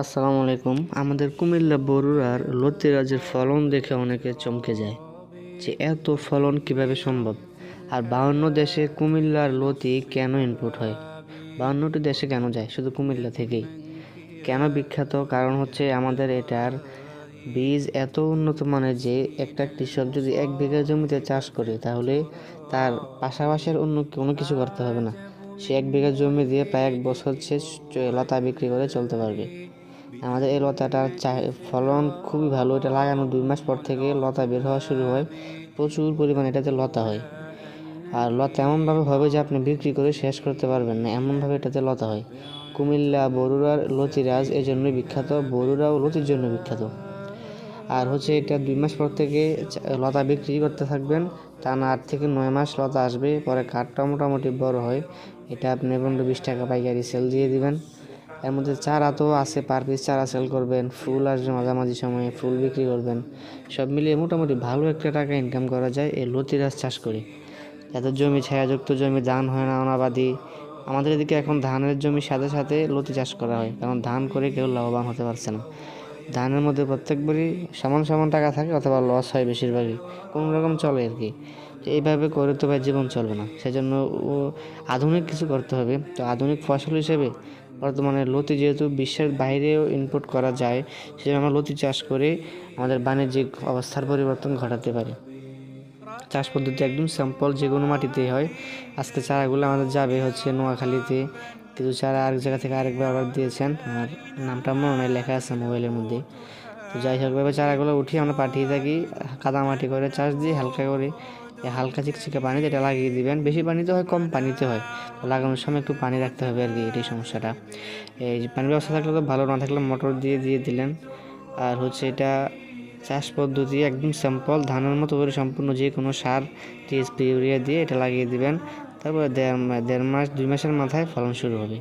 আসসালামু আলাইকুম। আমাদের কুমিল্লা বরুড়ার লতিরাজের ফলন দেখে অনেকে চমকে যায় যে এত ফলন কীভাবে সম্ভব? আর বাউন্ন দেশে কুমিল্লার লতি কেন ইনপুট হয়? বাউন্নটি দেশে কেন যায়? শুধু কুমিল্লা থেকেই। কেন বিখ্যাত? কারণ হচ্ছে আমাদের এটার বীজ এত উন্নত মানের যে একটা কৃষক যদি এক বিঘা জমিতে চাষ করে, তাহলে তার পাশাপাশি অন্য কোনো কিছু করতে হবে না। সে এক বিঘা জমি দিয়ে প্রায় এক বছর সে লতা বিক্রি করে চলতে পারবে। আমাদের এই লতাটার ফলন খুবই ভালো। এটা লাগানো দুই মাস পর থেকে লতা বের হওয়া শুরু হয়। প্রচুর পরিমাণে এটাতে লতা হয়। আর লতা এমনভাবে হবে যে আপনি বিক্রি করে শেষ করতে পারবেন না। এমনভাবে এটাতে লতা হয়। কুমিল্লা, বরুড়ার লতিরাজ এই জন্যই বিখ্যাত। বরুড়া ও লতির জন্য বিখ্যাত। আর হচ্ছে এটা দুই মাস পর থেকে লতা বিক্রি করতে থাকবেন। তা না আট থেকে নয় মাস লতা আসবে। পরে কাঠটা মোটামুটি বড় হয়। এটা আপনি পনেরো বিশ টাকা পাইকারি সেল দিয়ে দিবেন। এর মধ্যে চারা তো আছে, পার পিস চারা সেল করবেন, ফুল আসবে মাঝামাঝি সময়ে, ফুল বিক্রি করবেন। সব মিলিয়ে মোটামুটি ভালো একটা টাকা ইনকাম করা যায় এই লতিরাজ চাষ করে। যাদের জমি, ছায়াযুক্ত জমি, ধান হয় না অনাবাদি। আমাদের এদিকে এখন ধানের জমির সাথে সাথে লতি চাষ করা হয়, কারণ ধান করে কেউ লাভবান হতে পারছে না। ধানের মধ্যে প্রত্যেকবারই সমান সমান টাকা থাকে অথবা লস হয় বেশিরভাগই, কোনো রকম চলে আর কি। তো এইভাবে করে তো ভাই জীবন চলবে না, সেজন্য আধুনিক কিছু করতে হবে। তো আধুনিক ফসল হিসেবে বর্তমানে লতি যেহেতু বিশ্বের বাইরেও ইনপুট করা যায়, সেজন্য আমরা লতি চাষ করে আমাদের বাণিজ্যিক অবস্থার পরিবর্তন ঘটাতে পারি। চাষ পদ্ধতি একদম সিম্পল যে কোনো মাটিতেই হয়। আজকে চারাগুলো আমাদের যাবে হচ্ছে নোয়াখালীতে। কিছু চারা আরেক জায়গা থেকে আরেকবার অর্ডার দিয়েছেন। আর নামটা মনে নাই লেখা আছে মোবাইলের মধ্যে। তো যাই হোক ভাবে চারাগুলো উঠিয়ে আমরা পাঠিয়ে থাকি, কাদা মাটি করে চাষ দিয়ে হালকা করে হালকা চিকচিকে পানিতে এটা লাগিয়ে দিবেন, বেশি পানিতে হয়, কম পানিতে হয়। লাগানোর সময় একটু পানি রাখতে হবে আর কি, এটাই সমস্যাটা। এই পানির ব্যবস্থা থাকলে তো ভালো, না থাকলে মোটর দিয়ে দিয়ে দিলেন। আর হচ্ছে এটা চাষ পদ্ধতি একদম সিম্পল ধানের মতো করে সম্পূর্ণ যে কোনো সার টিএসপি ইউরিয়া দিয়ে এটা লাগিয়ে দিবেন। তারপরে দেড় দেড় মাস, দুই মাসের মাথায় ফলন শুরু হবে।